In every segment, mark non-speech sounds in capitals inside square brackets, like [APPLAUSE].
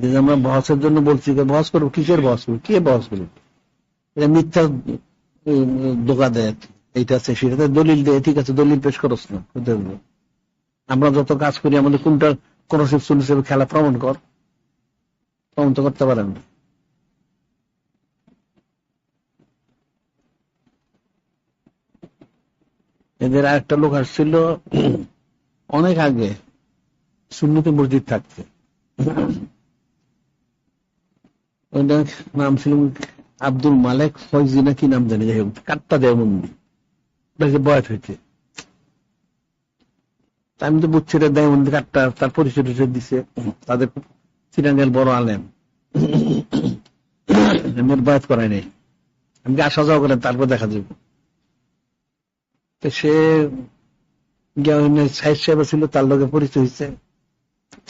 যে আমরা বহসের জন্য বলছি বহস করব, কিসের বহস করব? কে বহস করব? এটা মিথ্যা ধোকা দেয়, এইটা আছে সেটাতে দলিল দেয়, ঠিক আছে, দলিল পেশ করস না আমরা যত কাজ করি, আমাদের কোনটা কোন সুন হিসেবে খেলা প্রমাণ কর। প্রমাণ তো করতে পারেন না। এদের আরেকটা লোক আসছিল, অনেক আগে সুন্নতি মসজিদ থাকতে নাম ছিল আব্দুল মালেক ফয়জি না কি নাম জানি, যাই হোক, কাট্টা দেয় মন্দির বয়স হয়েছে। আমি তো বুঝছি রে দেয় মন্দির কাট্টা, তার পরিচয় দিছে, তাদের চিরাঙ্গের বড় আলেম। বয়স করাই নেই। আমি আসা যাওয়া করেন, তারপর দেখা যাবে। তো সে সাইড সাহেব ছিল, তার লোকে পরিচয় হয়েছে।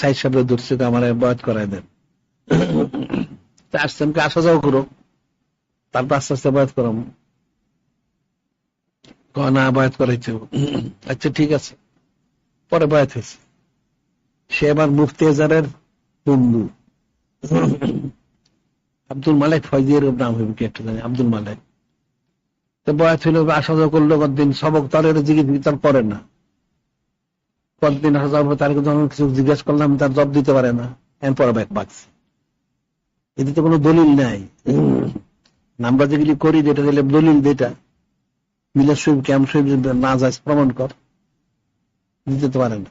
সাইড সাহেব ধরছে, তো আমার বয়স করাই দেন। তা আসছে আমাকে আসা যাওয়া করো। তারপর আস্তে আস্তে বয়াত করাম না বয়াত করাইছে [CLEARS THROAT] আচ্ছা ঠিক আছে। পরে বয়াত হয়েছে। সে আবার মুফতি হাজারের বন্ধু। [CLEARS THROAT] আব্দুল মালিক ফয়জির নাম হইবে কি একটা জানি, আব্দুল মালিক। তো বয়াত হইল, আসা যাওয়া করল কতদিন? সবক তার জিজ্ঞেস তার করে না। কতদিন আসা যাওয়ার পর তার কিছু জিজ্ঞেস করলাম, তার জব দিতে পারে না। এরপরে ব্যাগ পাচ্ছে এতে তো কোনো দলিল নাই। আমরা যেগুলি করি যেটা দিলে দলিল যেটা। মিলাদ শরীফ ক্যাম্প শরীফ না যায় প্রমাণ কর। দিতে তো পারে না।